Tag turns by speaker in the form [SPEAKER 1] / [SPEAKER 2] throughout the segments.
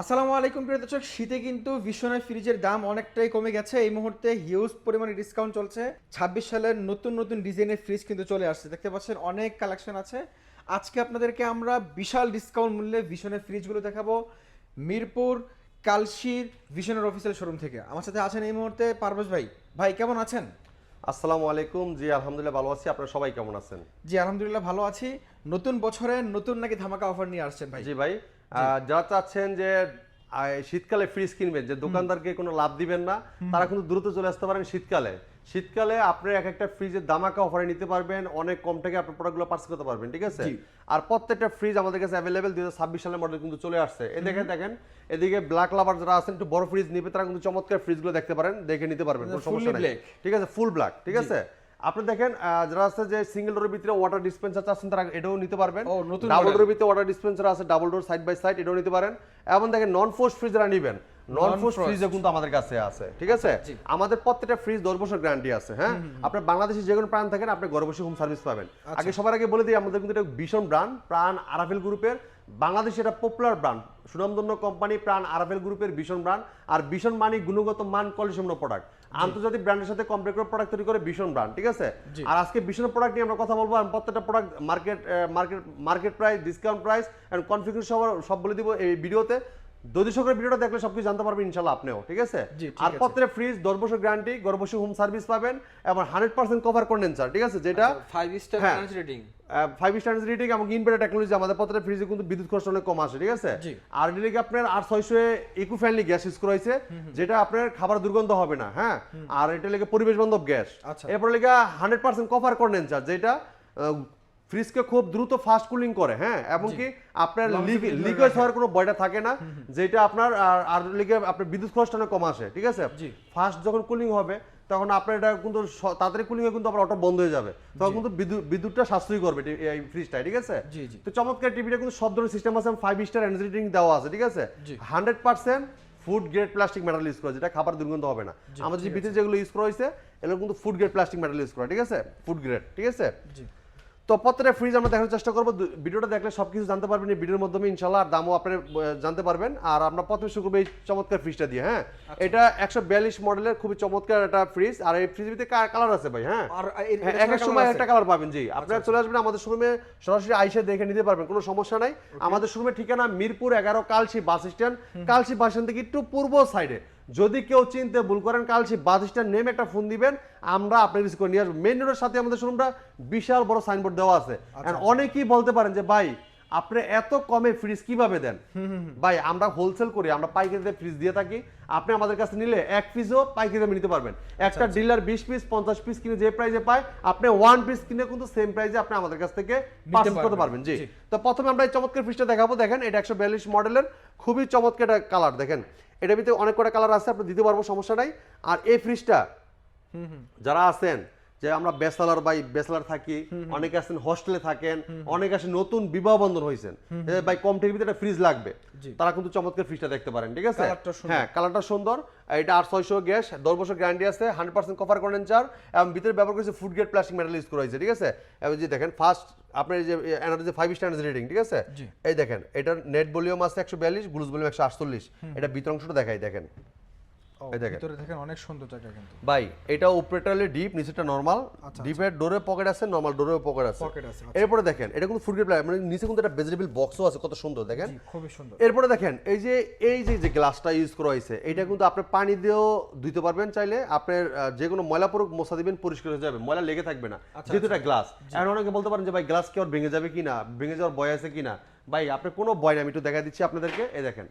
[SPEAKER 1] আসসালামু আলাইকুম প্রিয় দর্শক শীতে কিন্তু ভীষণের ফ্রিজের দাম অনেকটাই কমে গেছে। এই মুহূর্তে হিউজ পরিমাণে ডিসকাউন্ট চলছে। ছাব্বিশ সালের নতুন নতুন ডিজাইনের ফ্রিজ কিন্তু চলে আসছে। দেখতে পাচ্ছেন অনেক কালেকশন আছে। আজকে আপনাদেরকে আমরা বিশাল ডিসকাউন্ট মূল্যে ভীষণের ফ্রিজগুলো দেখাবো। মিরপুর কালশির ভীষণের অফিসিয়াল শোরুম থেকে। আমার সাথে আছেন এই মুহূর্তে পারভেজ ভাই। ভাই কেমন আছেন?
[SPEAKER 2] আসসালামু আলাইকুম। জি আলহামদুলিল্লাহ ভালো আছি। আপনারা সবাই কেমন আছেন?
[SPEAKER 1] জি আলহামদুলিল্লাহ ভালো আছি। নতুন বছরে নতুন নাকি ধামাকা অফার নিয়ে আসছেন ভাই?
[SPEAKER 2] জি ভাই। যারা চাচ্ছেন যে শীতকালে ফ্রিজ কিনবেন যে দোকানদারকে কোনো লাভ দিবেন না তারা কিন্তু দ্রুত চলে আসতে পারেন শীতকালে। শীতকালে আপনি এক একটা ফ্রিজের দামাকা অফারে নিতে পারবেন অনেক কম টাকা আপনার প্রোডাক্টগুলো পার্স করতে পারবেন ঠিক আছে? আর প্রত্যেকটা ফ্রিজ আমাদের কাছে অ্যাভেলেবেল দুই ছাব্বিশ সালের মডেল কিন্তু চলে আসছে। এ দেখেন দেখেন এদিকে ব্ল্যাক লাভার যারা আছেন একটু বড় ফ্রিজ নিবে তারা কিন্তু চমৎকার ফ্রিজগুলো দেখতে পারেন দেখে নিতে পারবেন কোনো সমস্যা নেই। ঠিক আছে? ফুল ব্ল্যাক ঠিক আছে? আপনি দেখেন যারা আছে যে সিঙ্গেল ডোরের ভিতরে ওয়াটার ডিসপেন্সার চাচ্ছেন তারা এটাও নিতে পারবেন।
[SPEAKER 1] ও, নতুন
[SPEAKER 2] ডাবল। ডোরের ভিতরে ওয়াটার ডিসপেন্সার আছে double door side by side এটাও নিতে পারেন। এবং দেখেন নন ফোর্স ফ্রিজ যারা নিবেন নন ফোর্স। ফ্রিজও কিন্তু আমাদের কাছে আছে ঠিক আছে? আমাদের প্রত্যেকটা ফ্রিজ দশ বছর গ্যারান্টি আছে হ্যাঁ? আপনার বাংলাদেশে যে কোনো প্রাণ থাকেন আপনি ঘরে বসে হোম সার্ভিস পাবেন।
[SPEAKER 1] আচ্ছা।
[SPEAKER 2] আগে সবার আগে বলে দিই আমাদের কিন্তু এটা ভীষণ ব্র্যান্ড প্রাণ আরাফেল গ্রুপের বাংলাদেশে এটা পপুলার ব্র্যান্ড সুনামধন্য কোম্পানি প্রাণ আরাফেল গ্রুপের ভীষণ ব্র্যান্ড আর ভীষণ মানে গুণগত মান কোয়ালিটিসম্পন্ন প্রোডাক্ট আন্তর্জাতিক ব্র্যান্ডের সাথে কম্পেয়ার করে প্রোডাক্ট তৈরি করে ভীষণ ব্র্যান্ড ঠিক আছে? আর আজকে ভীষণ প্রোডাক্ট নিয়ে আমরা কথা বলব আর প্রত্যেকটা product market market market price discount price and configuration সব সব বলে দিব এই ভিডিওতে সকলের ভিডিওটা দেখলে সবকিছু জানতে পারবেন ইনশাল্লাহ আপনিও ঠিক আছে? আর। প্রত্যেকটা ফ্রিজ দশ বছর গ্যারান্টি হোম সার্ভিস পাবেন এবং হান্ড্রেড পার্সেন্ট কভার কন্ডেন্সার ঠিক আছে? যেটা
[SPEAKER 3] five star. Rating
[SPEAKER 2] five star rating এবং ইনভার্টার টেকনোলজি আমাদের প্রত্যেকটা ফ্রিজে কিন্তু বিদ্যুৎ খরচ অনেক কম আসে ঠিক আছে? আর এদিকে আপনার আর ছয়শো ইকো ফ্রেন্ডলি গ্যাস ইউজ করা হয়েছে যেটা আপনার খাবার দুর্গন্ধ হবে না হ্যাঁ? আর এটা লেগে পরিবেশ বান্ধব গ্যাস
[SPEAKER 1] আচ্ছা।
[SPEAKER 2] এরপর লেগে হান্ড্রেড পার্সেন্ট কভার কন্ডেন্সার যেটা ফ্রিজকে খুব দ্রুত ফাস্ট কুলিং করে হ্যাঁ? এবং কি আপনার লিকেজ হওয়ার কোনো ভয়টা থাকে না যেটা আপনার আর- লিগে আপনার বিদ্যুৎ খরচটা অনেক কম আসে ঠিক আছে। ফাস্ট যখন কুলিং হবে তখন আপনার এটা কিন্তু তাড়াতাড়ি কুলিং হয়ে কিন্তু আবার অটো বন্ধ হয়ে যাবে। তখন কিন্তু বিদ্যুৎ বিদ্যুৎটা সাশ্রয়ী করবে এই ফ্রিজটা ঠিক আছে। তো চমৎকার টিভিটা কিন্তু সব ধরনের সিস্টেম আছে ফাইভ স্টার এনার্জি রেটিং দেওয়া আছে ঠিক আছে? Hundred percent food grade plastic metal use করা যেটা খাবার দুর্গন্ধ হবে না। আমাদের যে ভিতরে যেগুলো ইউজ করা হয়েছে এগুলো কিন্তু food grade plastic metal use করা ঠিক আছে? ফুড গ্রেড ঠিক আছে? তো প্রত্যেকটা ফ্রিজ আমরা দেখার চেষ্টা করব। ভিডিওটা দেখলে সবকিছু জানতে পারবেন। এই ভিডিওর মাধ্যমে ইনশাল্লাহ আর দামও আপনি জানতে পারবেন। আর আমরা প্রথমে শুরু করব এই চমৎকার ফ্রিজটা দিয়ে হ্যাঁ?
[SPEAKER 1] আচ্ছা।
[SPEAKER 2] এটা একশো বিয়াল্লিশ মডেলের খুবই চমৎকার একটা ফ্রিজ আর এই ফ্রিজের ভিতরে কালার আছে ভাই হ্যাঁ? এক এক সময় একটা কালার পাবেন জি। আপনারা চলে আসবেন আমাদের শোরুমে সরাসরি আইসে দেখে নিতে পারবেন কোনো সমস্যা নাই। আমাদের শোরুমের ঠিকানা মিরপুর এগারো Kalshi bus stand. Kalshi bus stand থেকে একটু পূর্ব সাইডে যদি কেউ চিনতে ভুল করেন কালসি বাস স্ট্যান্ড নেমে একটা ফোন দিবেন। আমরা আপনার রিসিভ করে নিয়ে আসব। মেন রোডের সাথে আমাদের শোরুমটা বিশাল বড় সাইনবোর্ড দেওয়া আছে।
[SPEAKER 1] আচ্ছা,
[SPEAKER 2] অনেকেই বলতে পারেন যে ভাই আপনি এত কমে ফ্রিজ কীভাবে দেন? ভাই আমরা হোলসেল করি আমরা পাইকারিতে ফ্রিজ দিয়ে থাকি। আপনি আমাদের কাছে নিলে এক পিসও পাইকারি দামে নিতে পারবেন।
[SPEAKER 1] আচ্ছা,
[SPEAKER 2] একটা ডিলার বিশ পিস পঞ্চাশ পিস কিনে যে প্রাইসে পায় আপনি ওয়ান পিস কিনে কিন্তু সেম প্রাইসে আপনি আমাদের কাছ থেকে পারচেজ করতে
[SPEAKER 1] পারবেন।
[SPEAKER 2] জি। তো প্রথমে আমরা এই চমৎকার ফ্রিজটা দেখাবো। দেখেন এটা একশো বিয়াল্লিশ মডেলের খুবই চমৎকার একটা কালার দেখেন। এটার ভিতরে অনেক কটা কালার আছে আপনি দিতে পারব সমস্যা নাই। আর এই ফ্রিজটা যারা আছেন যে আমরা বেসালার বাই বেসালার থাকি অনেকে আছেন হোস্টেলে থাকেন অনেকে আছেন নতুন বিবাহ বন্ধন হয়েছেন ভাই কম টিভিতে একটা ফ্রিজ লাগবে। তারা কিন্তু চমৎকার ফ্রিজটা দেখতে পারেন ঠিক আছে? হ্যাঁ কালারটা সুন্দর। এটা আর ছয়শো গ্যাস দশ বছর গ্যারান্টি আছে হান্ড্রেড পার্সেন্ট কভার কন্ডেন্সার এবং ভিতরে ব্যবহার করেছে food grade plastic metal use করা হয়েছে ঠিক আছে? এবং যে দেখেন ফার্স্ট আপনার এই যে এনার্জি ফাইভ এনার্জি রেটিং ঠিক আছে? এই দেখেন এটার নেট ভলিউম আছে একশো বিয়াল্লিশ গ্লুজ ভলিউম একশো আটচল্লিশ। এটা ভিতর অংশটা দেখাই দেখেন। এই দেখেন।
[SPEAKER 1] ভিতরে দেখেন অনেক সুন্দর জায়গা কিন্তু।
[SPEAKER 2] ভাই এটা উপরেটা ডিপ নিচেটা নরমাল
[SPEAKER 1] আচ্ছা,
[SPEAKER 2] ডিপের ডোরে পকেট আছে নরমাল ডোরে পকেট আছে।
[SPEAKER 1] Pocket আছে, আচ্ছা।
[SPEAKER 2] এরপরে দেখেন এটা কিন্তু ফুড গ্রেড মানে নিচে কিন্তু একটা ভেজিটেবল বক্সও আছে কত সুন্দর দেখেন।
[SPEAKER 1] খুবই সুন্দর।
[SPEAKER 2] এরপরে দেখেন এই যে এই যে যে গ্লাসটা ইউজ করা হয়েছে এটা কিন্তু আপনি পানি দিয়েও ধুইতে পারবেন চাইলে। আপনার যে কোনো ময়লা পড়ুক মশা দিবেন পরিষ্কার হয়ে যাবে। ময়লা লেগে থাকবে না
[SPEAKER 1] আচ্ছা,
[SPEAKER 2] যেহেতু এটা গ্লাস এখন অনেকে বলতে পারেন যে ভাই গ্লাস কি আর ভেঙে যাবে কিনা? ভেঙে যাওয়ার ভয় আছে কিনা? ভাই আপনি কোনো ভয় না আমি একটু দেখা দিচ্ছি আপনাদেরকে। এই দেখেন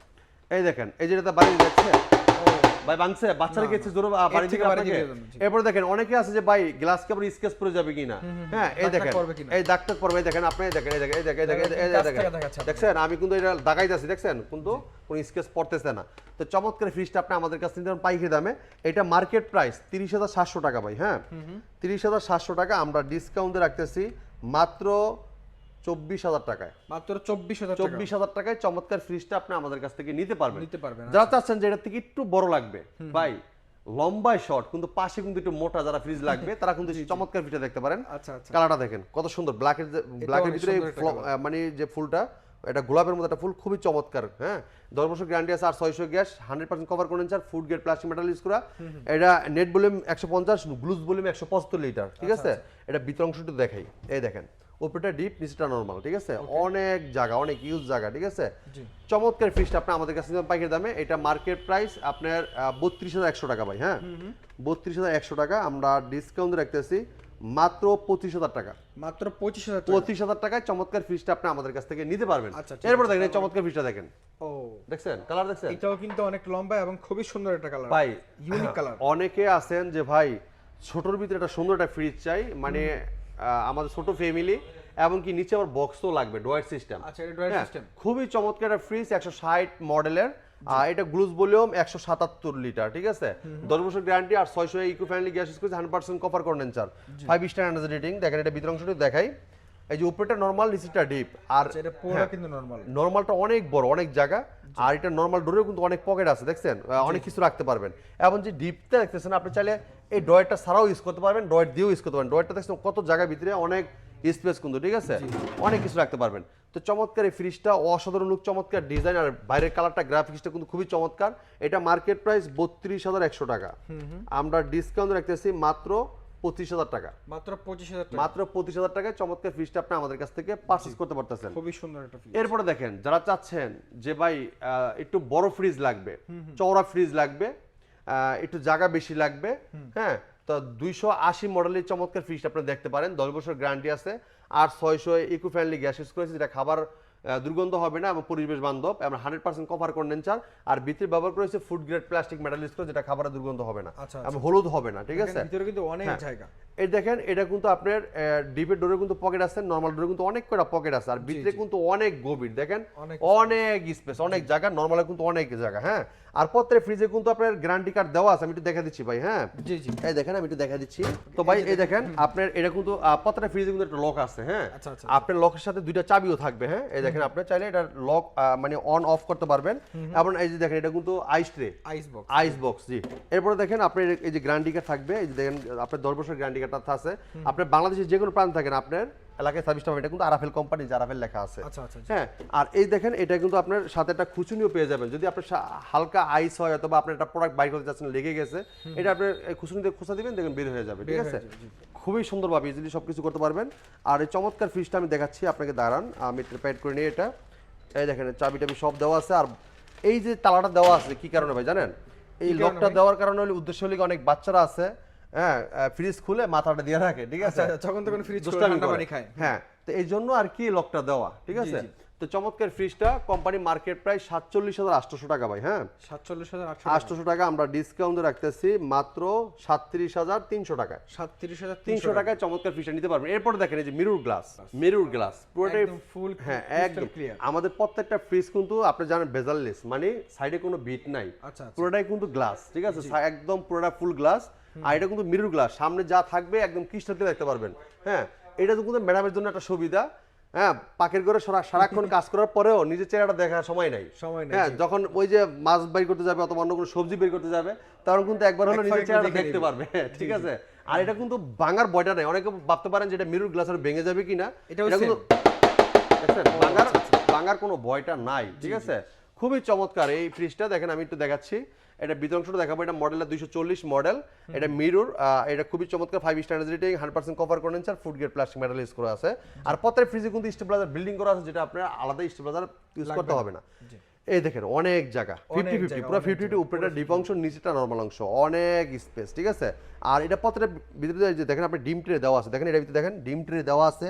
[SPEAKER 2] এই দেখেন এই যেটা বাড়ি যাচ্ছে ভাই বাচ্চারা গেছে জোরে বাড়ি থেকে
[SPEAKER 1] থেকে বাড়ি থেকে যাবেন,
[SPEAKER 2] দেখেন অনেকে আছে যে ভাই গ্লাস স্কেচ পড়ে যাবে কিনা? হ্যাঁ এই দেখেন। এই পড়বে দেখেন আপনি দেখেন এই দেখেন এই দেখেন এই দেখেন
[SPEAKER 1] থেকে।
[SPEAKER 2] দেখছেন? আমি কিন্তু এটা দাগাইতেছি দেখছেন? কিন্তু কোনো স্কেচ পড়তেছে না। তো চমৎকার ফ্রিজটা আপনি আমাদের কাছে নিতে পারেন পাইকারি দামে। এটা মার্কেট প্রাইস তিরিশ হাজার সাতশো টাকা ভাই হ্যাঁ? তিরিশ হাজার সাতশো টাকা আমরা ডিসকাউন্টে রাখতেছি মাত্র চব্বিশ হাজার টাকায়।
[SPEAKER 1] মাত্র চব্বিশ হাজার
[SPEAKER 2] চব্বিশ হাজার টাকায় চমৎকার ফ্রিজটা আপনি আমাদের কাছ থেকে নিতে পারবেন।
[SPEAKER 1] নিতে পারবেন,
[SPEAKER 2] যারা চাচ্ছেন যে এটা থেকে একটু বড় লাগবে ভাই লম্বায় শর্ট কিন্তু পাশে কিন্তু একটু মোটা যারা ফ্রিজ লাগবে তারা কিন্তু চমৎকার দেখতে পারেন।
[SPEAKER 1] আচ্ছা আচ্ছা।
[SPEAKER 2] কালারটা দেখেন কত সুন্দর। ব্ল্যাকের ব্ল্যাকের ভিতরে মানে যে ফুলটা এটা গোলাপের মতো একটা ফুল খুবই চমৎকার হ্যাঁ। দশ বছর গ্যারান্টি আছে আর ছয়শো গ্যাস হান্ড্রেড পার্সেন্ট কভার করেন sir food grade plastic metal use করা। এটা নেট ভলিউম একশো পঞ্চাশ গ্লুজ ভলিউম একশো পঁচাত্তর লিটার ঠিক আছে? এটা অংশটা দেখাই। এই দেখেন উপরটা ডিপ নিচেটা নর্মাল ঠিক আছে? অনেক জায়গা অনেক ইউজ জায়গা ঠিক আছে। চমৎকার ফ্রিজটা আপনি আমাদের কাছে পাইকারি দামে। এটা মার্কেট প্রাইস আপনার বত্রিশ হাজার একশো টাকা ভাই হ্যাঁ? বত্রিশ হাজার একশো টাকা আমরা ডিসকাউন্ট রাখতেছি মাত্র পঁচিশ হাজার টাকা।
[SPEAKER 1] মাত্র পঁচিশ হাজার
[SPEAKER 2] পঁচিশ হাজার টাকায় চমৎকার ফ্রিজটা আপনি আমাদের কাছ থেকে নিতে পারবেন।
[SPEAKER 1] আচ্ছা,
[SPEAKER 2] এরপর দেখেন এই চমৎকার ফ্রিজটা দেখেন।
[SPEAKER 1] ও।
[SPEAKER 2] দেখছেন? কালার দেখছেন?
[SPEAKER 1] এটাও কিন্তু অনেক লম্বা এবং খুবই সুন্দর একটা কালার
[SPEAKER 2] ভাই
[SPEAKER 1] ইউনিক কালার
[SPEAKER 2] অনেকে আছেন যে ভাই ছোটর ভিতরে একটা সুন্দর একটা ফ্রিজ চাই মানে আমাদের ছোট ফ্যামিলি এমনকি নিচে আবার বক্সও লাগবে ডোয়ার সিস্টেম
[SPEAKER 1] আচ্ছা এটা ডোয়ার সিস্টেম
[SPEAKER 2] খুবই চমৎকার একটা ফ্রিজ একশো ষাট মডেলের আর এটা গ্লুজ ভলিউম একশো সাতাত্তর লিটার ঠিক আছে? দশ বছর গ্যারান্টি আর ছয়শো eco friendly gas use hundred percent cover condenser five star energy rating দেখেন এটা ভিতর অংশটি দেখাই। এই যে উপরেটা নর্মাল নিচেটা ডিপ আর
[SPEAKER 1] আচ্ছা এটা
[SPEAKER 2] হ্যাঁ।
[SPEAKER 1] কিন্তু নরমাল
[SPEAKER 2] নর্মালটা অনেক বড় অনেক জায়গা। আর এটা নর্মাল ডোরেও কিন্তু অনেক পকেট আছে দেখছেন? অনেক কিছু রাখতে পারবেন। এবং যে ডিপটা দেখতেছেন আপনি চাইলে এই ডয়েরটা ছাড়াও ইউজ করতে পারবেন ডয়ের দিয়েও ইউজ করতে পারবেন। ডয়েরটা দেখছেন কত জায়গার ভিতরে অনেক স্পেস কিন্তু ঠিক আছে? অনেক কিছু রাখতে পারবেন। তো চমৎকার এই ফ্রিজটা অসাধারণ লুক চমৎকার ডিজাইন আর বাইরের কালারটা গ্রাফিক্সটা কিন্তু খুবই চমৎকার। এটা মার্কেট প্রাইস বত্রিশ হাজার একশো টাকা। আমরা ডিসকাউন্ট রাখতেছি মাত্র পঁচিশ হাজার টাকা।
[SPEAKER 1] মাত্র পঁচিশ হাজার
[SPEAKER 2] মাত্র পঁচিশ হাজার টাকায় চমৎকার ফ্রিজটা আপনি আমাদের কাছ থেকে পারচেস করতে পারতেছেন।
[SPEAKER 1] খুবই সুন্দর একটা ফ্রিজ
[SPEAKER 2] এরপরে দেখেন যারা চাচ্ছেন যে ভাই একটু বড় ফ্রিজ লাগবে চওড়া ফ্রিজ লাগবে একটু জায়গা বেশি লাগবে হ্যাঁ তো দুইশো আশি মডেলের চমৎকার ফ্রিজ আপনি দেখতে পারেন। দশ বছর গ্যারান্টি আছে। আর ছয়শো ইকো ফ্রেন্ডলি গ্যাস ইউজ করেছি যেটা খাবার দুর্গন্ধ হবে না এবং পরিবেশ বান্ধব আমরা হান্ড্রেড পার্সেন্ট কভার কন্ডেন্সার আর ভিতরে ব্যবহার করেছে food grade plastic metal use যেটা খাবারের দুর্গন্ধ হবে না।
[SPEAKER 1] আচ্ছা,
[SPEAKER 2] এবং হলুদ হবে না ঠিক আছে?
[SPEAKER 1] ভিতরে কিন্তু অনেক
[SPEAKER 2] হ্যাঁ।
[SPEAKER 1] জায়গা।
[SPEAKER 2] এই দেখেন এটা কিন্তু আপনার ডিপের ডোরে কিন্তু পকেট আছে নর্মাল ডোরে কিন্তু অনেক কয়টা পকেট আছে। আর ভিতরে কিন্তু অনেক গভীর দেখেন?
[SPEAKER 1] অনেক
[SPEAKER 2] স্পেস অনেক জায়গা নর্মালে কিন্তু অনেক জায়গা হ্যাঁ? আর প্রত্যেক ফ্রিজে কিন্তু আপনার গ্যারান্টি কার্ড দেওয়া আছে আমি একটু দেখা দিচ্ছি ভাই হ্যাঁ?
[SPEAKER 1] জি জি।
[SPEAKER 2] এই দেখেন আমি একটু দেখা দিচ্ছি। তো ভাই এই দেখেন। আপনার এটা কিন্তু প্রত্যেকটা ফ্রিজে কিন্তু একটা লক আছে হ্যাঁ?
[SPEAKER 1] আচ্ছা, আচ্ছা,
[SPEAKER 2] আপনার লকের সাথে দুইটা চাবিও থাকবে হ্যাঁ? এই দেখেন আপনি চাইলে এটা লক মানে অন অফ করতে পারবেন। এবং এই যে দেখেন এটা কিন্তু ice tray
[SPEAKER 1] ice box
[SPEAKER 2] ice box জি। এরপরে দেখেন আপনার এই যে গ্যারান্টি কার্ড থাকবে এই যে দেখেন আপনার দশ বছর গ্যারান্টি কার্ডটা আছে। আপনার বাংলাদেশের যে কোনো প্রান্ত থাকেন আপনার এলাকায় সার্ভিসটা এটা কিন্তু আরাফেল কোম্পানি যে আরাফেল লেখা আছে।
[SPEAKER 1] আচ্ছা আচ্ছা
[SPEAKER 2] হ্যাঁ আর এই দেখেন এটা কিন্তু আপনার সাথে একটা খুচুনিও পেয়ে যাবেন। যদি আপনার হালকা আইস হয় অথবা আপনার একটা প্রোডাক্ট বাইর করতে চাচ্ছেন লেগে গেছে এটা আপনার এই খুচুনিতে খোঁচা দিবেন দেখবেন বের হয়ে যাবে ঠিক আছে। খুবই সুন্দরভাবে ইজিলি সব কিছু করতে পারবেন। আর এই চমৎকার ফ্রিজটা আমি দেখাচ্ছি আপনাকে দাঁড়ান। আমি প্যাড করে নিই এটা। এই দেখেন চাবি টাবি সব দেওয়া আছে। আর এই যে তালাটা দেওয়া আছে কি কারণে ভাই জানেন? এই লকটা দেওয়ার কারণে হলো উদ্দেশ্য হলো অনেক বাচ্চারা আছে হ্যাঁ ফ্রিজ খুলে মাথাটা দিয়ে রাখে ঠিক আছে?
[SPEAKER 1] আচ্ছা, যখন তখন ফ্রিজ ঠান্ডা পানি খায়।
[SPEAKER 2] হ্যাঁ তো এই জন্য আর কি লকটা দেওয়া ঠিক আছে। তো চমৎকার ফ্রিজটা কোম্পানি মার্কেট প্রাইস সাতচল্লিশ হাজার আটশোশো টাকা ভাই হ্যাঁ?
[SPEAKER 1] সাতচল্লিশ হাজার আটশো
[SPEAKER 2] আটশোশো টাকা আমরা ডিসকাউন্টে রাখতেছি মাত্র সাতত্রিশ হাজার তিনশো টাকা।
[SPEAKER 1] সাতত্রিশ হাজার
[SPEAKER 2] তিনশো টাকায় চমৎকার ফিশটা নিতে পারবেন। এরপর দেখেন এই যে মিরুর গ্লাস মিরুর গ্লাস পুরোটাই
[SPEAKER 1] একদম full
[SPEAKER 2] হ্যাঁ একদম। আমাদের প্রত্যেকটা ফ্রিজ কিন্তু আপনি জানেন বেজারলেস মানে সাইডে কোনো বিট নাই।
[SPEAKER 1] আচ্ছা, আচ্ছা।
[SPEAKER 2] পুরোটাই কিন্তু গ্লাস ঠিক আছে? একদম পুরোটা ফুল গ্লাস আর এটা কিন্তু মিরুর গ্লাস সামনে যা থাকবে একদম দিয়ে দেখতে পারবেন হ্যাঁ? এটা তো কিন্তু ম্যাডামের জন্য একটা সুবিধা। হ্যাঁ পাকের করে সারা সারাক্ষণ কাজ করার পরেও নিজের চেহারাটা দেখার সময় নাই।
[SPEAKER 1] সময় নেই,
[SPEAKER 2] হ্যাঁ যখন ওই যে মাছ বের করতে যাবে অথবা অন্য কোনো সবজি বের করতে যাবে তখন কিন্তু একবার হলো নিজের চেহারা দেখতে পারবে। ঠিক আছে? আর এটা কিন্তু ভাঙার বয়টা নাই। অনেকে ভাবতে পারেন যে এটা মিরুর গ্লাসের ভেঙে যাবে কিনা। এটা কিন্তু ভাঙার ভাঙার কোনো ভয়টা নাই ঠিক আছে? খুবই চমৎকার। এই ফ্রিজটা দেখেন আমি একটু দেখাচ্ছি। এটা ভিতর অংশটা দেখাবো এটা মডেলটা দুইশো চল্লিশ মডেল এটা মিরুর এটা খুবই চমৎকার five star rating hundred percent cover condenser food grade plastic metal use করা আছে। আর প্রত্যেক ফ্রিজে কিন্তু স্টেবিলাইজার বিল্ডিং করা আছে যেটা আপনার আলাদা স্টেবিলাইজার ইউজ করতে হবে না। এই দেখেন অনেক জায়গা ফিফটি ফিফটি পুরো ফিফটি ফিফটি উপরেটা ডিপ অংশ নিচেটা নর্মাল অংশ অনেক স্পেস ঠিক আছে? আর এটা প্রত্যেকটা ভিতরে যে দেখেন আপনি ডিম ট্রে দেওয়া আছে দেখেন এটা ভিতরে দেখেন ডিম ট্রে দেওয়া আছে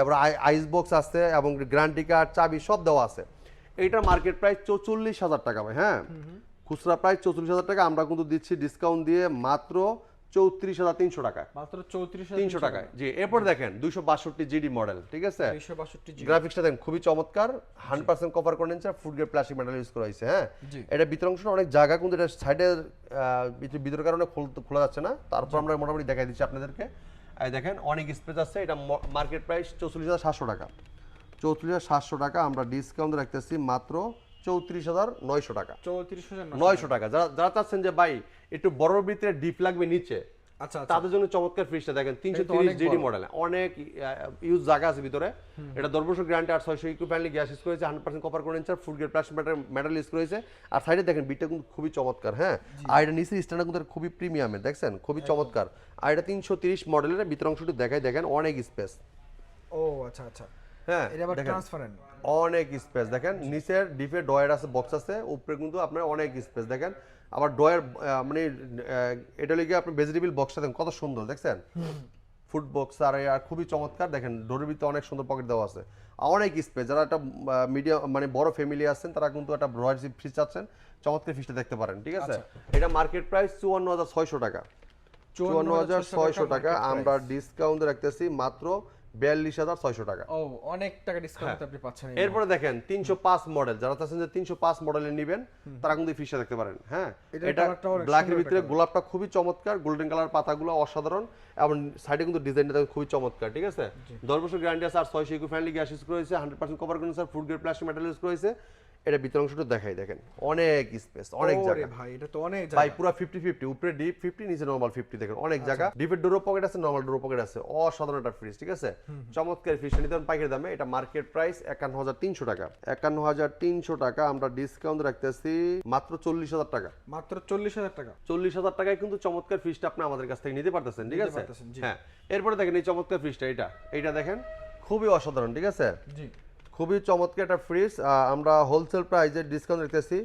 [SPEAKER 2] এবার আইস বক্স আছে এবং গ্যারান্টি কার্ড চাবি সব দেওয়া আছে। এইটার মার্কেট প্রাইস চৌচল্লিশ হাজার টাকা ভাই হ্যাঁ? খুচরা প্রাইস চৌত্রিশ হাজার টাকা আমরা কিন্তু দিচ্ছি ডিসকাউন্ট দিয়ে মাত্র চৌত্রিশ হাজার তিনশো টাকা।
[SPEAKER 1] মাত্র চৌত্রিশ
[SPEAKER 2] তিনশো টাকায়। জি এরপর দেখেন দুইশো বাষট্টি জিডি মডেল ঠিক আছে? গ্রাফিক্সটা দেখেন খুবই চমৎকার। Hundred percent cover condenser food grade plastic metal use করা হয়েছে হ্যাঁ? এটা ভিতর অনেক জায়গা কিন্তু এটা সাইডের ভিতর কারণে খোলা যাচ্ছে না। তারপর আমরা মোটামুটি দেখাই দিচ্ছি আপনাদেরকে। এই দেখেন অনেক স্পেস আছে এটা মার্কেট প্রাইস চৌচল্লিশ হাজার সাতশো টাকা। চৌত্রিশ হাজার সাতশো টাকা আমরা ডিসকাউন্ট রাখতেছি মাত্র চৌত্রিশ হাজার নয়শো টাকা।
[SPEAKER 1] চৌত্রিশ হাজার নয়শো।
[SPEAKER 2] টাকা। যারা যারা চাচ্ছেন যে ভাই একটু বড় ভিতরে ডিপ লাগবে নিচে
[SPEAKER 1] আচ্ছা আচ্ছা।
[SPEAKER 2] তাদের জন্য চমৎকার ফ্রিজটা দেখেন তিনশো তিরিশ জিডি মডেল অনেক ইউজ জায়গা আছে ভিতরে। এটা বছর আর ছয়শো ইকু ফ্যানলি গ্যাস ইউজ করেছে hundred percent copper condenser food grade plastic metal use করেছে। আর সাইডে দেখেন বিটটা কিন্তু খুবই চমৎকার হ্যাঁ? আর এটা নিচে স্ট্যান্ডার্ড কিন্তু খুবই প্রিমিয়ামের দেখছেন? খুবই চমৎকার। আর এটা তিনশো তিরিশ মডেলের ভিতর অংশটি দেখাই দেখেন অনেক স্পেস
[SPEAKER 1] ও আচ্ছা আচ্ছা।
[SPEAKER 2] হ্যাঁ
[SPEAKER 1] এটা আবার ট্রান্সপারেন্ট
[SPEAKER 2] অনেক স্পেস দেখেন নিচের ডিপে ডয়ের আছে বক্স আছে উপরে কিন্তু আপনার অনেক স্পেস দেখেন আবার ডয়ের মানে এটা লিগে আপনি ভেজিটেবল বক্সটা দেখেন কত সুন্দর দেখছেন? ফুড বক্স আর আর খুবই চমৎকার। দেখেন ডোরের ভিতরে অনেক সুন্দর পকেট দেওয়া আছে। অনেক স্পেস যারা একটা মিডিয়াম মানে বড় ফ্যামিলি আছেন তারা কিন্তু একটা রয়্যাল ফ্রিজ চাচ্ছেন চমৎকার ফ্রিজটা দেখতে পারেন ঠিক আছে? এটা মার্কেট প্রাইস চুয়ান্ন হাজার ছয়শো টাকা। চুয়ান্ন হাজার ছয়শো টাকা আমরা ডিসকাউন্ট রাখতেছি মাত্র বিয়াল্লিশ হাজার ছয়শো টাকা।
[SPEAKER 1] ও অনেক টাকা ডিসকাউন্ট আপনি পাচ্ছেন
[SPEAKER 2] এরপরে দেখেন তিনশো পাঁচ মডেল যারা চাচ্ছেন যে তিনশো পাঁচ মডেলের নিবেন তারা কিন্তু ফিশটা দেখতে পারেন হ্যাঁ। এটা ব্ল্যাকের ভিতরে গোলাপটা খুবই চমৎকার গোল্ডেন কালার পাতাগুলো অসাধারণ এবং সাইডে কিন্তু ডিজাইনটা খুবই চমৎকার ঠিক আছে? দশ বছর গ্যারান্টি আছে আর ছয়শো ইকো ফ্যানলি গ্যাস ইউজ করেছে হান্ড্রেড পার্সেন্ট কভার করেছে food grade plastic metal use করেছে এটা ভিতর অংশটা দেখাই দেখেন। অনেক স্পেস অনেক জায়গা।
[SPEAKER 1] ভাই এটা তো অনেক
[SPEAKER 2] ভাই পুরো ফিফটি ফিফটি উপরে ডিপ ফিফটি নিচে নর্মাল ফিফটি দেখেন অনেক জায়গা। ডিপের ডোরো পকেট আছে নর্মাল ডোরো পকেট আছে। অসাধারণ একটা ফ্রিজ ঠিক আছে? চমৎকার ফ্রিজ নিতে পাইকারি দামে। এটা মার্কেট প্রাইস একান্ন হাজার তিনশো টাকা। একান্ন হাজার তিনশো টাকা আমরা ডিসকাউন্ট রাখতেছি মাত্র চল্লিশ হাজার টাকা।
[SPEAKER 1] মাত্র চল্লিশ হাজার টাকা।
[SPEAKER 2] চল্লিশ হাজার টাকায় কিন্তু চমৎকার ফ্রিজটা আপনি আমাদের কাছ থেকে নিতে পারতেছেন ঠিক আছে? হ্যাঁ। এরপরে দেখেন এই চমৎকার ফ্রিজটা এটা। এইটা দেখেন খুবই অসাধারণ ঠিক আছে?
[SPEAKER 1] জি।
[SPEAKER 2] খুবই চমৎকার একটা ফ্রিজ আমরা হোলসেল প্রাইসে ডিসকাউন্ট রেখেছি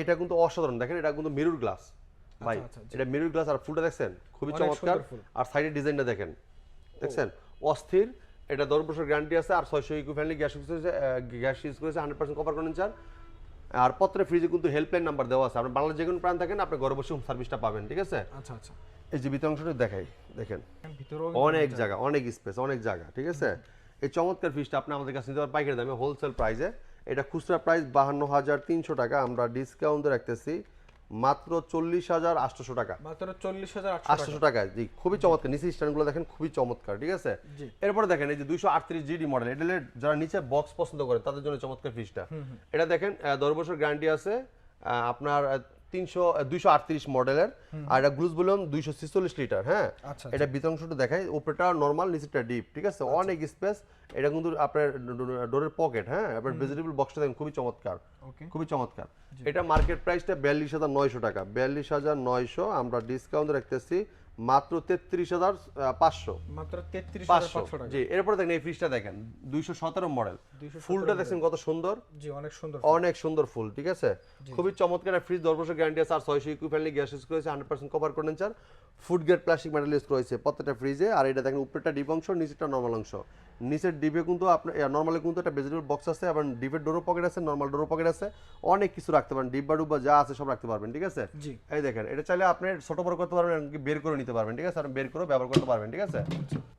[SPEAKER 2] এটা কিন্তু অসাধারণ। দেখেন এটা কিন্তু মিরর গ্লাস ভাই
[SPEAKER 1] আচ্ছা,
[SPEAKER 2] এটা মিরর গ্লাস আর ফুলটা দেখছেন? খুবই চমৎকার। আর সাইডের ডিজাইনটা দেখেন। দেখছেন? অস্থির। এটা দশ বছর গ্যারান্টি আছে আর ছয়শো ইকো ফ্যানলি গ্যাস ইউজ করেছে গ্যাস ইউজ করেছে হান্ড্রেড পার্সেন্ট কভার কন্ডেন্সার আর পত্রে ফ্রিজে কিন্তু হেল্পলাইন নাম্বার দেওয়া আছে। আপনি বাংলাদেশ যে কোনো প্রাণ থাকেন আপনি ঘরে বসে হোম সার্ভিসটা পাবেন ঠিক আছে?
[SPEAKER 1] আচ্ছা আচ্ছা।
[SPEAKER 2] এই যে ভিতর অংশটা দেখাই দেখেন। অনেক জায়গা অনেক স্পেস অনেক জায়গা ঠিক আছে? এই চমৎকার ফিশটা আপনি আমাদের কাছে নিতে পারেন। পাইকারি দামে হোলসেল প্রাইসে এটা খুচরা প্রাইস বাহান্ন হাজার তিনশো টাকা। আমরা ডিসকাউন্টে রাখতেছি মাত্র চল্লিশ হাজার আটশোশো টাকা।
[SPEAKER 1] মাত্র চল্লিশ হাজার আটশো
[SPEAKER 2] আটশোশো টাকা জি খুবই চমৎকার। নিচে স্ট্যান্ডগুলো দেখেন খুবই চমৎকার ঠিক আছে। এরপরে দেখেন এই যে দুইশো আটত্রিশ জিডি মডেল এটা যারা নিচে বক্স পছন্দ করে তাদের জন্য চমৎকার ফিশটা এটা দেখেন দশ বছর গ্যারান্টি আছে। আপনার তিনশো দুইশো আটত্রিশ মডেলের। আর এটা গ্লুজ বললাম দুইশো ছিচল্লিশ লিটার হ্যাঁ?
[SPEAKER 1] আচ্ছা,
[SPEAKER 2] এটা ভিতর অংশটা উপরেটা নর্মাল নিচেটা ডিপ ঠিক আছে? অনেক স্পেস এটা কিন্তু আপনার ডোরের পকেট হ্যাঁ? আপনার ভেজিটেবল বক্সটা দেখেন খুবই চমৎকার। খুবই চমৎকার। এটা মার্কেট প্রাইসটা বিয়াল্লিশ হাজার নয়শো টাকা। বিয়াল্লিশ হাজার নয়শো আমরা ডিসকাউন্ট রাখতেছি। মাত্র তেত্রিশ হাজার পাঁচশো।
[SPEAKER 1] মাত্র তেত্রিশ
[SPEAKER 2] পাঁচশো। জি এরপরে দেখেন এই ফ্রিজটা দেখেন দুইশো সতেরো মডেল ফুলটা দেখছেন কত সুন্দর?
[SPEAKER 1] জি অনেক সুন্দর
[SPEAKER 2] অনেক সুন্দর ফুল ঠিক আছে? খুবই চমৎকার ফ্রিজ দশ বছর গ্যারান্টি আছে আর ছয়শো ইকু ফ্যানলি গ্যাস ইউজ করেছে hundred percent cover condenser food grade plastic metal use করেছে প্রত্যেকটা ফ্রিজে আর এটা দেখেন উপরেটা ডিপ অংশ নিচেটা নর্মাল অংশ। নিচের ডিপে কিন্তু আপনার নর্মালি কিন্তু একটা ভেজিটেবল বক্স আছে এবং ডিপের ডোরো পকেট আছে নর্মাল ডোরো পকেট আছে। অনেক কিছু রাখতে পারেন ডিব্বা ডুব্বা যা আছে সব রাখতে পারবেন ঠিক আছে? এই দেখেন এটা চাইলে আপনি ছোট বড় করতে পারবেন এমনকি বের করে নিতে পারবেন ঠিক আছে? আপনি বের করে ব্যবহার করতে পারবেন ঠিক আছে?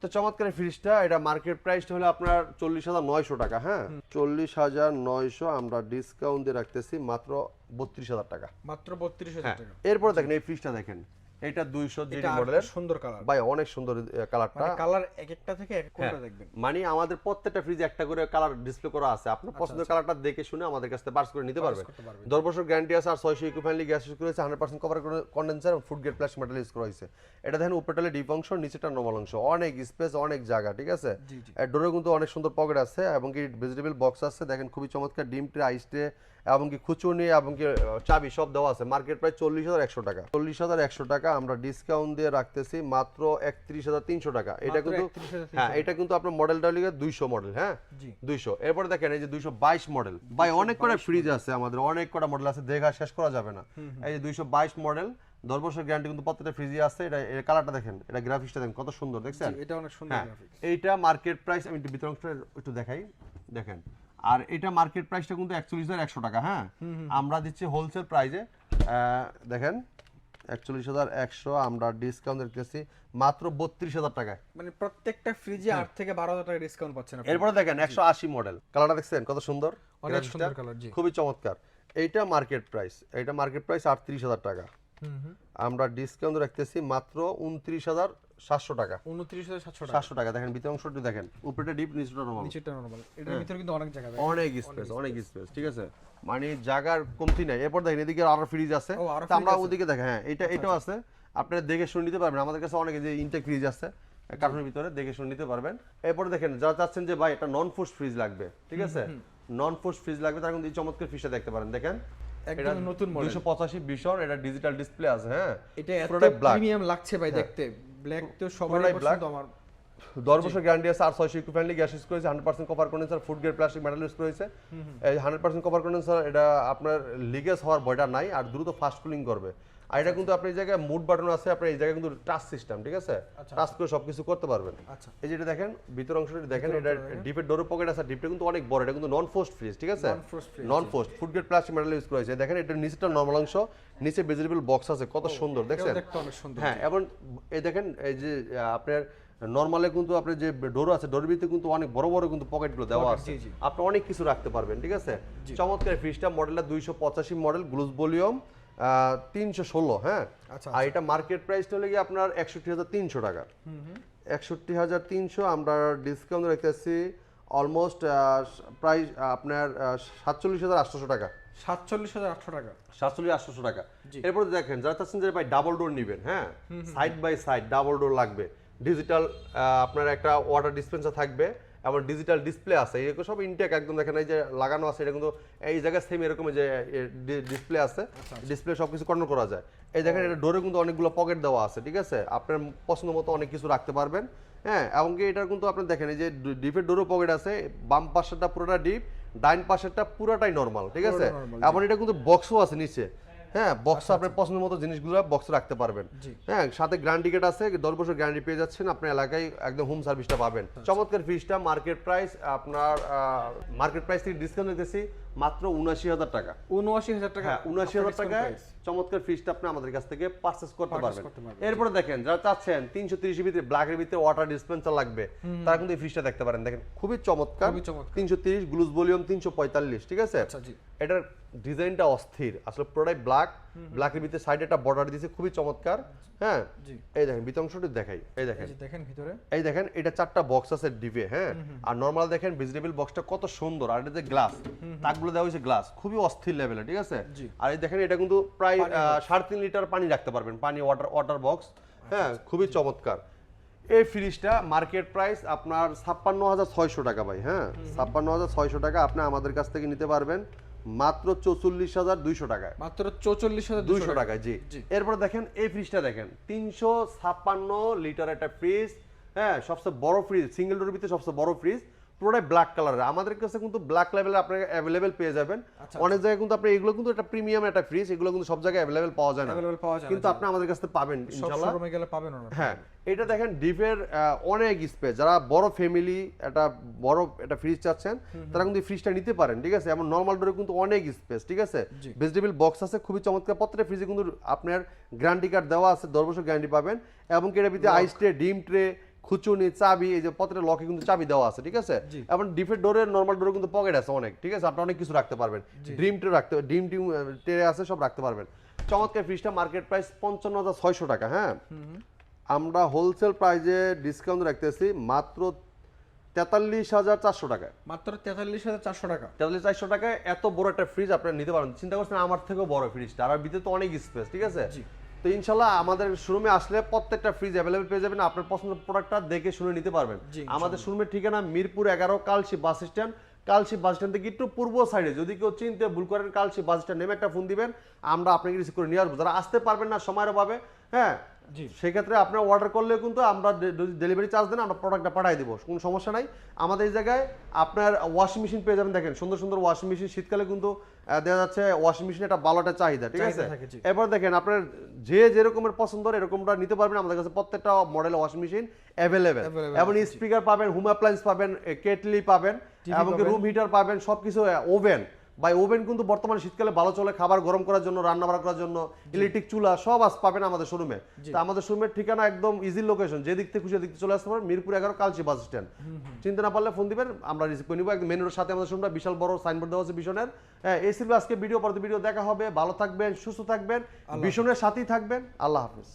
[SPEAKER 2] তো চমৎকার ফ্রিজটা এটা মার্কেট প্রাইসটা হলো আপনার চল্লিশ হাজার নয়শো টাকা হ্যাঁ? চল্লিশ হাজার নয়শো আমরা ডিসকাউন্ট দিয়ে রাখতেছি মাত্র বত্রিশ হাজার টাকা।
[SPEAKER 1] মাত্র বত্রিশ হাজার
[SPEAKER 2] হ্যাঁ
[SPEAKER 1] টাকা।
[SPEAKER 2] এরপরে দেখেন এই ফ্রিজটা দেখেন। এটা দুইশো জিডি
[SPEAKER 1] এটা আর
[SPEAKER 2] মডেলের
[SPEAKER 1] সুন্দর কালার
[SPEAKER 2] ভাই অনেক সুন্দর কালারটা
[SPEAKER 1] মানে কালার এক একটা থেকে এক কোনটা
[SPEAKER 2] হ্যাঁ।
[SPEAKER 1] দেখবেন।
[SPEAKER 2] মানে আমাদের প্রত্যেকটা ফ্রিজে একটা করে কালার ডিসপ্লে করা আছে। আপনার পছন্দের কালারটা দেখে শুনে আমাদের কাছ থেকে পার্স করে নিতে পারবেন।
[SPEAKER 1] করতে পারবেন।
[SPEAKER 2] দশ বছর গ্যারান্টি আছে আর ছয়শো ইকো ফ্যানলি গ্যাস ইউজ করেছে hundred percent cover condenser food grade plastic metal use করা হয়েছে। এটা দেখেন উপরটালে ডিপ অংশ নিচেটা নর্মাল অংশ। অনেক স্পেস অনেক জায়গা ঠিক আছে। ডোরে কিন্তু অনেক সুন্দর পকেট আছে এবং কি ভেজিটেবল বক্স আছে। দেখেন খুবই চমৎকার ডিম ট্রে আইস ট্রে এবং কি খুচুনি এবং কি চাবি সব দেওয়া আছে। মার্কেট প্রায় চল্লিশ হাজার একশো টাকা। চল্লিশ হাজার একশো টাকা আমরা ডিসকাউন্ট দিয়ে রাখতেছি মাত্র একত্রিশ হাজার তিনশো টাকা। এটা কিন্তু হ্যাঁ এটা কিন্তু আপনার মডেলটা লিগে দুইশো মডেল হ্যাঁ? দুইশো। এরপরে দেখেন এই যে দুইশো বাইশ মডেল ভাই অনেক কটা ফ্রিজ আছে আমাদের অনেক কটা মডেল আছে দেখা শেষ করা যাবে না। এই যে দুইশো বাইশ মডেল দশ বছর গ্যারান্টি কিন্তু প্রত্যেকটা ফ্রিজে আছে। এটা এর কালারটা দেখেন এটা গ্রাফিক্সটা দেখেন কত সুন্দর দেখছেন?
[SPEAKER 1] এটা অনেক সুন্দর
[SPEAKER 2] হ্যাঁ
[SPEAKER 1] গ্রাফিক্স
[SPEAKER 2] এইটা মার্কেট প্রাইস আমি একটু ভিতর একটু দেখাই। দেখেন আর এটা মার্কেট প্রাইসটা কিন্তু একচল্লিশ হাজার একশো টাকা হ্যাঁ? আমরা দিচ্ছি হোলসেল প্রাইসে দেখেন একচল্লিশ হাজার একশো আমরা ডিসকাউন্ট দিতেছি মাত্র বত্রিশ হাজার টাকায়।
[SPEAKER 1] মানে প্রত্যেকটা ফ্রিজে আট থেকে বারো হাজার টাকা ডিসকাউন্ট পাচ্ছেন
[SPEAKER 2] এরপরে দেখেন একশো আশি মডেল কালারটা দেখছেন? কত সুন্দর?
[SPEAKER 1] অনেক সুন্দর কালার
[SPEAKER 2] খুবই চমৎকার। এইটা মার্কেট প্রাইস এইটা মার্কেট প্রাইস আটত্রিশ হাজার টাকা। আমরা ডিসকাউন্ট রাখতেছি মাত্র উনত্রিশ হাজার সাতশো টাকা।
[SPEAKER 1] টাকা।
[SPEAKER 2] সাতশো টাকা। দেখেন ভিতর অংশটি দেখেন। উপরেটা ডিপ নিচেটা নরমাল
[SPEAKER 1] নিচেরটা নর্মাল এটার ভিতরে কিন্তু অনেক জায়গা
[SPEAKER 2] অনেক স্পেস অনেক স্পেস ঠিক আছে? মানে জায়গার কমতি নাই। এরপর দেখেন এদিকে আরও ফ্রিজ আছে। তা আমরা ওদিকে দেখেন হ্যাঁ এটা এটাও আছে। আপনারা দেখে শুনে নিতে পারবেন। আমাদের কাছে অনেক যে ইনটেক ফ্রিজ আছে কার্টুনের ভিতরে দেখে শুনে নিতে পারবেন। এরপরে দেখেন যারা চাচ্ছেন যে ভাই একটা নন ফোর্স ফ্রিজ লাগবে ঠিক আছে? নন ফোর্স ফ্রিজ লাগবে তারা কিন্তু এই চমৎকার ফ্রিজটা দেখতে পারেন। দেখেন
[SPEAKER 1] একদম নতুন মডেল
[SPEAKER 2] দুশো পঁচাশি বিশন এটা ডিজিটাল ডিসপ্লে আছে হ্যাঁ?
[SPEAKER 1] এটা এত প্রিমিয়াম লাগছে ভাই দেখতে। ব্ল্যাক তো সবারই পছন্দ আমার।
[SPEAKER 2] দশ বছর গ্যারান্টি আছে আর ছয়শো ইকো ফ্রেন্ডলি গ্যাস ইউজ করেছে hundred percent cover condenser food grade plastic metal use করেছে। এই হান্ড্রেড পার্সেন্ট কভার কন্ডেন্সার এটা আপনার লিগেজ হওয়ার ভয়টা নাই আর দ্রুত ফাস্ট কুলিং করবে। আর এটা কিন্তু আপনি এই জায়গায় মুড বাটন আছে আপনার এই জায়গায় কিন্তু টাচ সিস্টেম ঠিক আছে?
[SPEAKER 1] আচ্ছা।
[SPEAKER 2] টাচ করে সবকিছু করতে পারবেন।
[SPEAKER 1] আচ্ছা।
[SPEAKER 2] এই যেটা দেখেন ভিতর অংশটা দেখেন। এটা ডিপের ডোরের পকেট আছে ডিপটা কিন্তু অনেক বড় এটা কিন্তু নন ফোস্ট ফ্রিজ ঠিক আছে? Non frost food grade plastic metal use করেছে দেখেন এটা নিচেটা নর্মাল অংশ নিচে ভেজিটেবল বক্স আছে কত সুন্দর দেখছেন? হ্যাঁ এবং এই দেখেন এই যে আপনার নর্মালে কিন্তু আপনার যে ডোর আছে ডোর ভিতরে কিন্তু অনেক বড় বড় কিন্তু পকেটগুলো দেওয়া আছে। আপনি অনেক কিছু রাখতে পারবেন ঠিক আছে? চমৎকার ফ্রিজটা মডেলটা দুইশো পঁচাশি মডেল গ্লুজ ভলিউম তিনশো ষোলো হ্যাঁ?
[SPEAKER 1] আচ্ছা,
[SPEAKER 2] আর এটা মার্কেট প্রাইসটা হলে গিয়ে আপনার একষট্টি হাজার তিনশো টাকা। একষট্টি হাজার তিনশো আমরা ডিসকাউন্ট রেখেছি অলমোস্ট প্রাইস আপনার সাতচল্লিশ হাজার আটশোশো টাকা।
[SPEAKER 1] সাতচল্লিশ হাজার আটশো টাকা।
[SPEAKER 2] সাতচল্লিশ আটশোশো টাকা। এরপরে দেখেন যারা চাচ্ছেন যে ভাই ডাবল ডোর নেবেন হ্যাঁ? Side by side double door লাগবে। ডিজিটাল আপনার একটা ওয়াটার ডিসপেন্সার থাকবে। এবং ডিজিটাল ডিসপ্লে আছে এরকম সব ইনটেক একদম দেখেন এই যে লাগানো আছে এটা কিন্তু এই জায়গায় সেম এরকম যে ডিসপ্লে আছে ডিসপ্লে সব কিছু কন্ট্রোল করা যায়। এই দেখেন এটা ডোরে কিন্তু অনেকগুলো পকেট দেওয়া আছে ঠিক আছে? আপনার পছন্দ মতো অনেক কিছু রাখতে পারবেন হ্যাঁ? এবং কি এটার কিন্তু আপনি দেখেন এই যে ডিপের ডোরও পকেট আছে বাম পাশেরটা পুরোটা ডিপ ডাইন পাশেরটা পুরোটাই নর্মাল ঠিক আছে? এবং এটা কিন্তু বক্সও আছে নিচে। হ্যাঁ বক্স আপনার পছন্দের মতো জিনিসগুলো বক্স রাখতে পারবেন। হ্যাঁ সাথে গ্যারান্টি আছে দশ বছর গ্যারান্টি পেয়ে যাচ্ছেন আপনার এলাকায় একদম হোম সার্ভিসটা পাবেন। চমৎকার ফ্রিজটা মার্কেট প্রাইস আপনার মার্কেট প্রাইস থেকে ডিসকাউন্ট দিতেছি মাত্র উনাশি হাজার টাকা।
[SPEAKER 1] উনআশি হাজার টাকা
[SPEAKER 2] হ্যাঁ উনাশি হাজার টাকায় চমৎকার ফ্রিজটা আপনি আমাদের কাছ থেকে পারচেস করতে পারবেন। এরপরে দেখেন যারা চাচ্ছেন তিনশো তিরিশের ভিতরে ব্ল্যাকের ভিতরে ওয়াটার ডিসপেন্সার লাগবে তারা কিন্তু এই ফ্রিজটা দেখতে পারেন। দেখেন খুবই চমৎকার। তিনশো তিরিশ গ্লুজ ভলিউম তিনশো পঁয়তাল্লিশ ঠিক আছে?
[SPEAKER 1] আচ্ছা
[SPEAKER 2] এটার ডিজাইনটা অস্থির। আসলে পুরোটাই ব্ল্যাক ব্ল্যাকের ভিতরে সাইডে একটা বর্ডার দিয়েছে খুবই চমৎকার। হ্যাঁ? এই দেখেন ভিতর অংশটি দেখাই এই দেখেন।
[SPEAKER 1] দেখেন ভিতরে।
[SPEAKER 2] এই দেখেন এটা চারটা বক্স আছে ডিপে হ্যাঁ? আর নর্মাল দেখেন ভেজিটেবল বক্সটা কত সুন্দর। আর এটা যে গ্লাস তাকগুলো দেওয়া হয়েছে গ্লাস। খুবই অস্থির লেভেলে ঠিক আছে? আর এই দেখেন এটা কিন্তু প্রায় সাড়ে তিন লিটার পানি রাখতে পারবেন পানি ওয়াটার ওয়াটার বক্স হ্যাঁ খুবই চমৎকার। এই ফ্রিজটা মার্কেট প্রাইস আপনার ছাপ্পান্ন হাজার ছয়শো টাকা ভাই হ্যাঁ? ছাপ্পান্ন হাজার ছয়শো টাকা আপনি আমাদের কাছ থেকে নিতে পারবেন মাত্র চৌচল্লিশ হাজার দুইশো টাকায়।
[SPEAKER 1] মাত্র চৌচল্লিশ হাজার
[SPEAKER 2] দুইশো টাকায় জি।
[SPEAKER 1] জি।
[SPEAKER 2] এরপর দেখেন এই ফ্রিজটা দেখেন তিনশো ছাপ্পান্ন লিটার একটা ফ্রিজ হ্যাঁ সবচেয়ে বড় ফ্রিজ সিঙ্গেল ডোর ভিতরে সবচেয়ে বড় ফ্রিজ পুরোটাই ব্ল্যাক কালারের আমাদের কাছে কিন্তু ব্ল্যাক লেভেলে আপনার অ্যাভেলেবেল পেয়ে যাবেন।
[SPEAKER 1] আচ্ছা,
[SPEAKER 2] অনেক জায়গায় কিন্তু আপনি এগুলো কিন্তু একটা প্রিমিয়াম একটা ফ্রিজ এগুলো কিন্তু সব জায়গায় অ্যাভেলেবেল পাওয়া যায় না।
[SPEAKER 1] অ্যাভেলেবল পাওয়া যায়
[SPEAKER 2] কিন্তু আপনি আমাদের কাছে পাবেন
[SPEAKER 1] সব
[SPEAKER 2] ইনশাল্লাহ
[SPEAKER 1] গেলে পাবেন
[SPEAKER 2] হ্যাঁ এটা দেখেন ডিপের অনেক স্পেস যারা বড় ফ্যামিলি একটা বড় একটা ফ্রিজ চাচ্ছেন তারা কিন্তু ফ্রিজটা নিতে পারেন ঠিক আছে? এমন নর্মাল ডোরে কিন্তু অনেক স্পেস ঠিক আছে। ভেজিটেবল বক্স আছে খুবই চমৎকার। পত্রে ফ্রিজে কিন্তু আপনার গ্যারান্টি কার্ড দেওয়া আছে দশ বছর গ্যারান্টি পাবেন। এবং কি এটার ভিতরে আইস ট্রে ডিম ট্রে খুচুনি চাবি এই যে পত্রের লকে কিন্তু চাবি দেওয়া আছে ঠিক আছে। এবং ডিপের ডোরের নর্মাল ডোরে কিন্তু পকেট আছে অনেক ঠিক আছে? আপনি অনেক কিছু রাখতে পারবেন। ড্রিম ট্রে রাখতে ডিম টিম ট্রে আছে সব রাখতে পারবেন। চমৎকার ফ্রিজটা মার্কেট প্রাইস পঞ্চান্ন হাজার ছয়শো টাকা হ্যাঁ? আমরা হোলসেল প্রাইজে ডিসকাউন্ট রাখতেছি মাত্র তেতাল্লিশ হাজার চারশো টাকায়।
[SPEAKER 1] মাত্র তেতাল্লিশ হাজার চারশো টাকা।
[SPEAKER 2] তেতাল্লিশ চারশো টাকায় এত বড় একটা ফ্রিজ আপনারা নিতে পারেন চিন্তা করছেন আমার থেকেও বড় ফ্রিজটা আর ভিতরে তো অনেক স্পেস ঠিক আছে। তো ইনশাল্লাহ আমাদের শোরুমে আসলে প্রত্যেকটা ফ্রিজ অ্যাভেলেবেল পেয়ে যাবেন। আপনার পছন্দের প্রোডাক্টটা দেখে শুনে নিতে পারবেন। আমাদের শোরুমের ঠিকানা মিরপুর এগারো Kalshi bus stand. Kalshi bus stand থেকে একটু পূর্ব সাইডে যদি কেউ চিনতে ভুল করেন কালশি বাস স্ট্যান্ড নেমে একটা ফোন দিবেন। আমরা আপনাকে রিসিভ করে নিয়ে আসব। যারা আসতে পারবেন না সময়ের অভাবে হ্যাঁ সেক্ষেত্রে আপনার অর্ডার করলেও কিন্তু আমরা ডেলিভারি চার্জ দেন আমরা প্রোডাক্টটা পাঠিয়ে দেবো কোনো সমস্যা নাই। আমাদের এই জায়গায় আপনার ওয়াশিং মেশিন পেয়ে যাবেন দেখেন সুন্দর সুন্দর ওয়াশিং মেশিন শীতকালে কিন্তু দেখা যাচ্ছে ওয়াশিং মেশিন একটা একটা চাহিদা ঠিক আছে। এরপর দেখেন আপনার যে যেরকমের পছন্দ এরকমটা নিতে পারবেন আমাদের কাছে প্রত্যেকটা মডেল ওয়াশিং মেশিন অ্যাভেলেবেল এবং স্পিকার পাবেন হোম অ্যাপ্লায়েন্স পাবেন কেটলি পাবেন এবং রুম হিটার পাবেন। সবকিছু ওভেন ভাই ওভেন কিন্তু বর্তমানে শীতকালে ভালো চলে খাবার গরম করার জন্য রান্না বাড়া করার জন্য ইলেকট্রিক চুলা সব আস পাবেন আমাদের শোরুমে। তা আমাদের শোরুমের ঠিকানা একদম ইজি লোকেশন যে দিক থেকে খুশি দিক চলে আসতে পারেন মিরপুর এগারো কালচি বাস স্ট্যান্ড চিন্তা না পারলে ফোন দিবেন আমরা রিসিভ করে নিবো। একদম মেন রোডের সাথে আমাদের শোরুমটা বিশাল বড় সাইনবোর্ড দেওয়া আছে ভীষণের। হ্যাঁ এই ছিল আজকে ভিডিও পরবর্তী ভিডিও দেখা হবে। ভালো থাকবেন সুস্থ থাকবেন ভীষণের সাথেই থাকবেন। আল্লাহ হাফিজ।